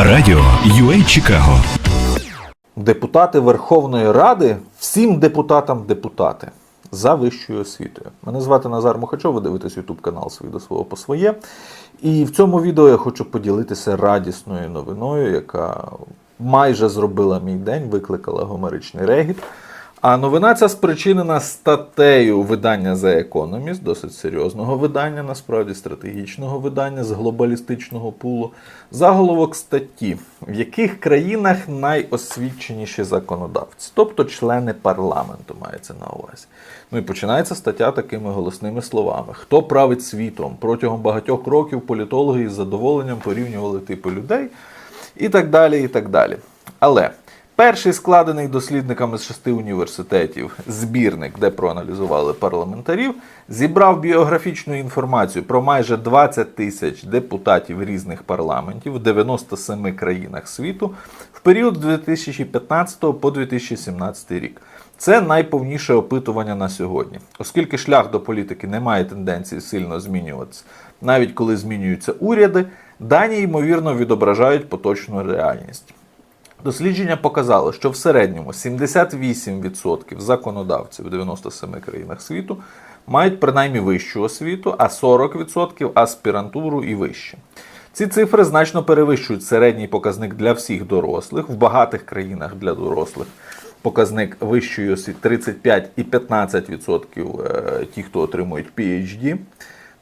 Радіо UA Чикаго. Депутати Верховної Ради, всім депутатам депутати за вищою освітою. Мене звати Назар Мухачов, ви дивитесь YouTube канал «Свій до свого по своє. І в цьому відео я хочу поділитися радісною новиною, яка майже зробила мій день, викликала гомеричний регіт. А новина ця спричинена статтею видання The Economist, досить серйозного видання, насправді стратегічного видання з глобалістичного пулу. Заголовок статті, в яких країнах найосвіченіші законодавці, тобто члени парламенту мається на увазі. Ну і починається стаття такими голосними словами: хто править світом? Протягом багатьох років політологи із задоволенням порівнювали типи людей і так далі. і так далі. Але перший складений дослідниками з шести університетів збірник, де проаналізували парламентарів, зібрав біографічну інформацію про майже 20 тисяч депутатів різних парламентів в 97 країнах світу в період з 2015 по 2017 рік. Це найповніше опитування на сьогодні, оскільки шлях до політики не має тенденції сильно змінюватися, навіть коли змінюються уряди, дані ймовірно відображають поточну реальність. Дослідження показало, що в середньому 78% законодавців у 97 країнах світу мають принаймні вищу освіту, а 40% аспірантуру і вище. Ці цифри значно перевищують середній показник для всіх дорослих. В багатих країнах для дорослих показник вищої освіти 35 і 15% е, ті, хто отримують PhD.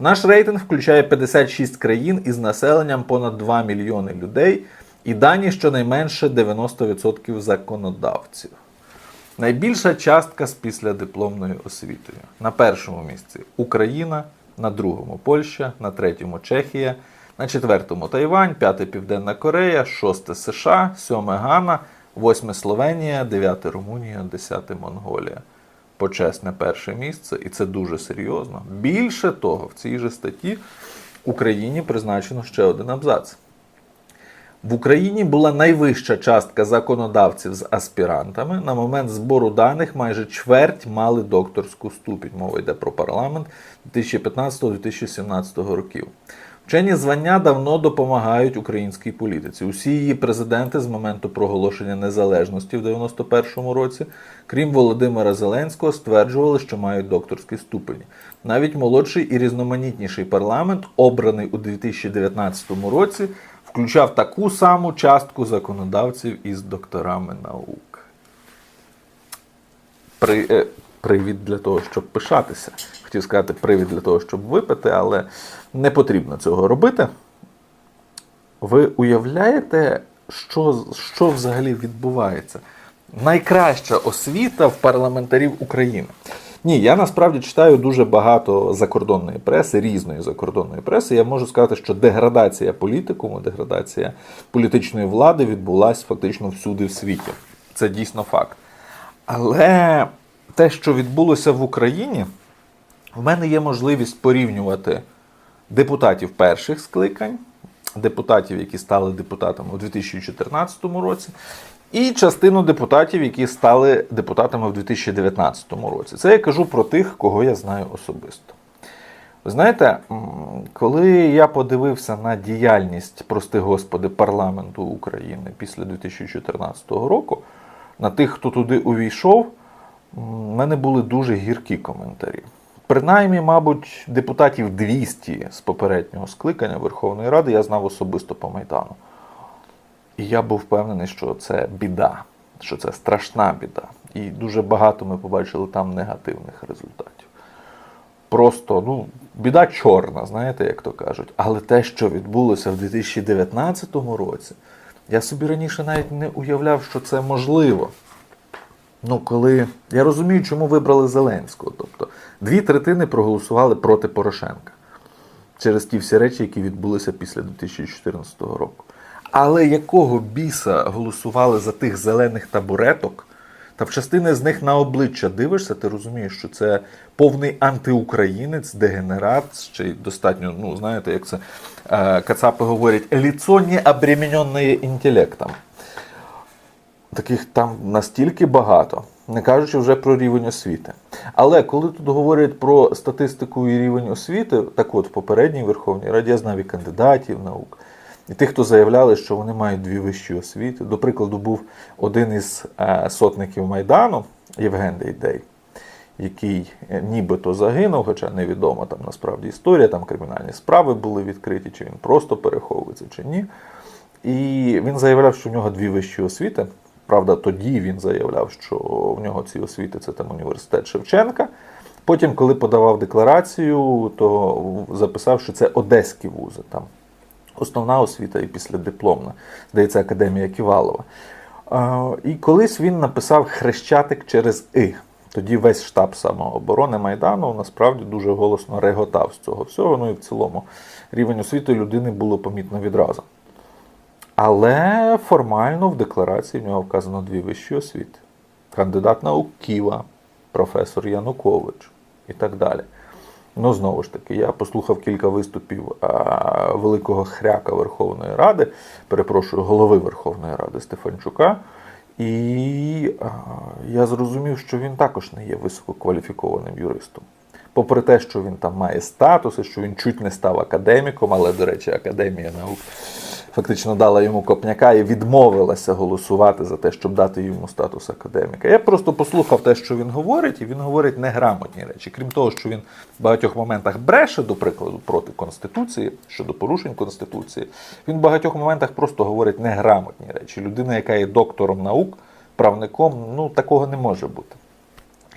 Наш рейтинг включає 56 країн із населенням понад 2 мільйони людей і дані щонайменше 90% законодавців. Найбільша частка з післядипломною освітою. На першому місці Україна, на другому Польща, на третьому Чехія, на четвертому Тайвань, п'яте Південна Корея, шосте США, сьоме Гана, восьме Словенія, дев'яте Румунія, десяте Монголія. Почесне перше місце, і це дуже серйозно. Більше того, в цій же статті Україні призначено ще один абзац. В Україні була найвища частка законодавців з аспірантами. На момент збору даних майже чверть мали докторську ступінь. Мова йде про парламент 2015-2017 років. Вчені звання давно допомагають українській політиці. Усі її президенти з моменту проголошення незалежності в 91-му році, крім Володимира Зеленського, стверджували, що мають докторські ступені. Навіть молодший і різноманітніший парламент, обраний у 2019 році, включав таку саму частку законодавців із докторами наук. При, е, привід для того, щоб пишатися. Хотів сказати привід для того, щоб випити, але не потрібно цього робити. Ви уявляєте, що, що взагалі відбувається? Найкраща освіта в парламентарів України. Ні, я насправді читаю дуже багато закордонної преси, різної закордонної преси. Я можу сказати, що деградація політикуму, деградація політичної влади відбулася фактично всюди в світі. Це дійсно факт. Але те, що відбулося в Україні, в мене є можливість порівнювати депутатів перших скликань, депутатів, які стали депутатами у 2014 році, і частину депутатів, які стали депутатами в 2019 році. Це я кажу про тих, кого я знаю особисто. Ви знаєте, коли я подивився на діяльність, прости господи, парламенту України після 2014 року, на тих, хто туди увійшов, в мене були дуже гіркі коментарі. Принаймні, мабуть, депутатів 200 з попереднього скликання Верховної Ради я знав особисто по Майдану. І я був впевнений, що це біда, що це страшна біда. І дуже багато ми побачили там негативних результатів. Просто, ну, біда чорна, знаєте, як то кажуть. Але те, що відбулося в 2019 році, я собі раніше навіть не уявляв, що це можливо. Ну, коли я розумію, чому вибрали Зеленського. Тобто, дві третини проголосували проти Порошенка через ті всі речі, які відбулися після 2014 року. Але якого біса голосували за тих зелених табуреток? Та в частини з них на обличчя дивишся, ти розумієш, що це повний антиукраїнець, дегенерат, й достатньо, ну знаєте, як це е, Кацапи говорять, ліцо не обремененне інтелектом. Таких там настільки багато, не кажучи вже про рівень освіти. Але коли тут говорять про статистику і рівень освіти, так от в попередній Верховній Раді я знав і кандидатів наук, і тих, хто заявляли, що вони мають дві вищі освіти. До прикладу, був один із е, сотників Майдану Євген Дейдей, який е, нібито загинув, хоча невідома там насправді історія, там кримінальні справи були відкриті, чи він просто переховується, чи ні. І він заявляв, що в нього дві вищі освіти. Правда, тоді він заявляв, що в нього ці освіти це там університет Шевченка. Потім, коли подавав декларацію, то записав, що це одеські вузи. Там основна освіта і післядипломна, здається, Академія Ківалова. І колись він написав хрещатик через И. Тоді весь штаб самооборони Майдану насправді дуже голосно реготав з цього всього. Ну і в цілому рівень освіти людини було помітно відразу. Але формально в декларації в нього вказано дві вищі освіти: кандидат наук Ківа, професор Янукович і так далі. Ну, знову ж таки, я послухав кілька виступів великого хряка Верховної Ради, перепрошую, голови Верховної Ради Стефанчука. І я зрозумів, що він також не є висококваліфікованим юристом. Попри те, що він там має статус, і що він чуть не став академіком, але, до речі, Академія наук фактично дала йому копняка і відмовилася голосувати за те, щоб дати йому статус академіка. Я просто послухав те, що він говорить, і він говорить неграмотні речі. Крім того, що він в багатьох моментах бреше, до прикладу, проти Конституції, щодо порушень Конституції, він в багатьох моментах просто говорить неграмотні речі. Людина, яка є доктором наук, правником, ну такого не може бути.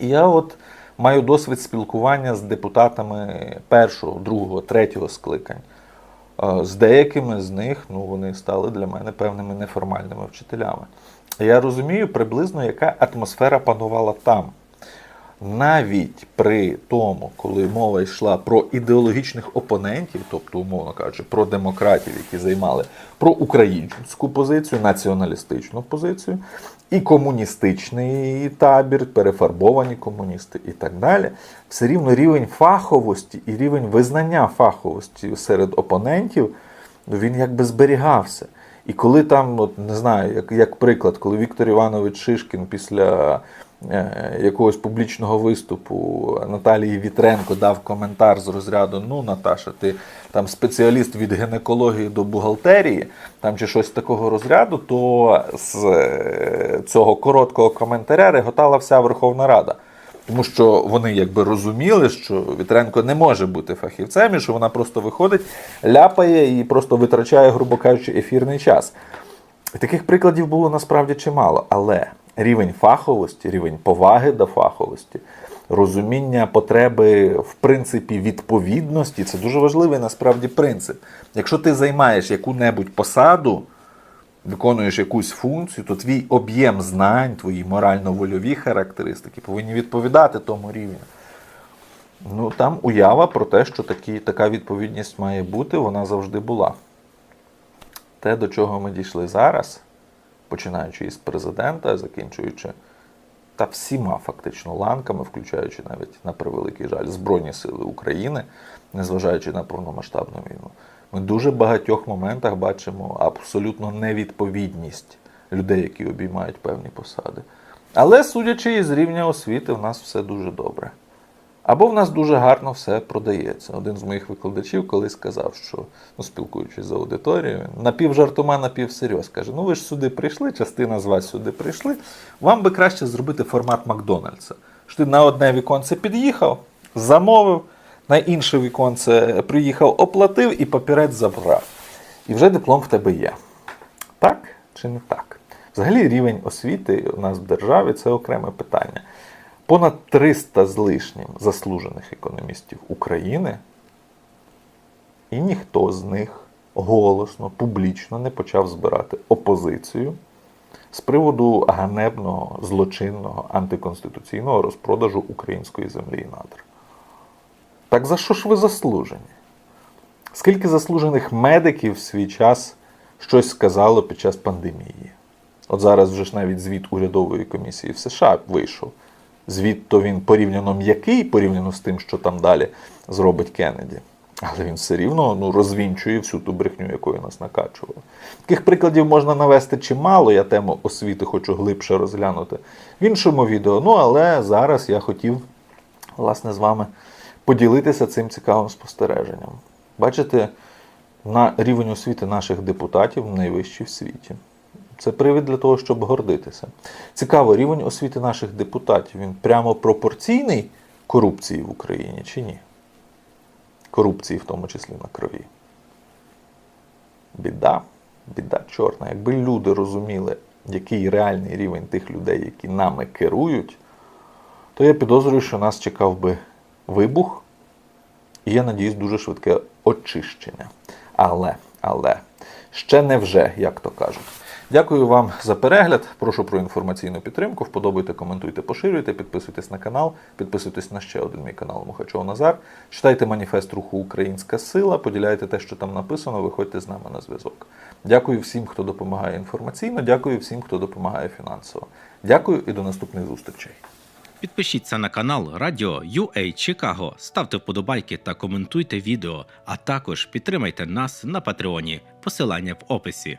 І я от маю досвід спілкування з депутатами першого, другого, третього скликань. З деякими з них ну, вони стали для мене певними неформальними вчителями. Я розумію приблизно, яка атмосфера панувала там. Навіть при тому, коли мова йшла про ідеологічних опонентів, тобто, умовно кажучи, про демократів, які займали про українську позицію, націоналістичну позицію, і комуністичний табір, перефарбовані комуністи і так далі, все рівно рівень фаховості і рівень визнання фаховості серед опонентів він якби зберігався. І коли там, от не знаю, як, як приклад, коли Віктор Іванович Шишкін після якогось публічного виступу Наталії Вітренко дав коментар з розряду: Ну, Наташа, ти там спеціаліст від гінекології до бухгалтерії, там чи щось такого розряду, то з е, цього короткого коментаря реготала вся Верховна Рада. Тому що вони якби розуміли, що Вітренко не може бути фахівцем, і що вона просто виходить, ляпає і просто витрачає, грубо кажучи, ефірний час. Таких прикладів було насправді чимало, але рівень фаховості, рівень поваги до фаховості, розуміння потреби, в принципі, відповідності це дуже важливий насправді принцип. Якщо ти займаєш яку-небудь посаду, виконуєш якусь функцію, то твій об'єм знань, твої морально-вольові характеристики повинні відповідати тому рівню. Ну, там уява про те, що такі, така відповідність має бути, вона завжди була. Те, до чого ми дійшли зараз, починаючи із президента, закінчуючи та всіма фактично ланками, включаючи навіть на превеликий жаль Збройні Сили України, незважаючи на повномасштабну війну, ми дуже багатьох моментах бачимо абсолютно невідповідність людей, які обіймають певні посади. Але судячи із рівня освіти, в нас все дуже добре. Або в нас дуже гарно все продається. Один з моїх викладачів колись сказав, що ну, спілкуючись з аудиторією, напівжартома, напівсерйоз, каже: ну ви ж сюди прийшли, частина з вас сюди прийшли. Вам би краще зробити формат Макдональдса. Що ти на одне віконце під'їхав, замовив, на інше віконце приїхав, оплатив і папірець забрав. І вже диплом в тебе є. Так чи не так? Взагалі рівень освіти у нас в державі це окреме питання. Понад 300 з лишнім заслужених економістів України, і ніхто з них голосно, публічно не почав збирати опозицію з приводу ганебного, злочинного, антиконституційного розпродажу української землі і надр. Так за що ж ви заслужені? Скільки заслужених медиків в свій час щось сказало під час пандемії? От зараз вже ж навіть звіт урядової комісії в США вийшов. Звіт то він порівняно м'який, порівняно з тим, що там далі зробить Кеннеді. Але він все рівно ну, розвінчує всю ту брехню, якою нас накачували. Таких прикладів можна навести чимало. Я тему освіти хочу глибше розглянути в іншому відео. Ну, але зараз я хотів, власне, з вами поділитися цим цікавим спостереженням. Бачите, на рівень освіти наших депутатів найвищий в світі. Це привід для того, щоб гордитися. Цікаво, рівень освіти наших депутатів він прямо пропорційний корупції в Україні чи ні? Корупції, в тому числі на крові. Біда, біда чорна. Якби люди розуміли, який реальний рівень тих людей, які нами керують, то я підозрюю, що нас чекав би вибух, і я надіюсь, дуже швидке очищення. Але, але, ще не вже, як то кажуть. Дякую вам за перегляд. Прошу про інформаційну підтримку. Вподобайте, коментуйте, поширюйте, підписуйтесь на канал, підписуйтесь на ще один мій канал Мухачов Назар. Читайте маніфест руху Українська сила, поділяйте те, що там написано, виходьте з нами на зв'язок. Дякую всім, хто допомагає інформаційно, дякую всім, хто допомагає фінансово. Дякую і до наступних зустрічей. Підпишіться на канал Радіо UA Чикаго, ставте вподобайки та коментуйте відео, а також підтримайте нас на Патреоні. Посилання в описі.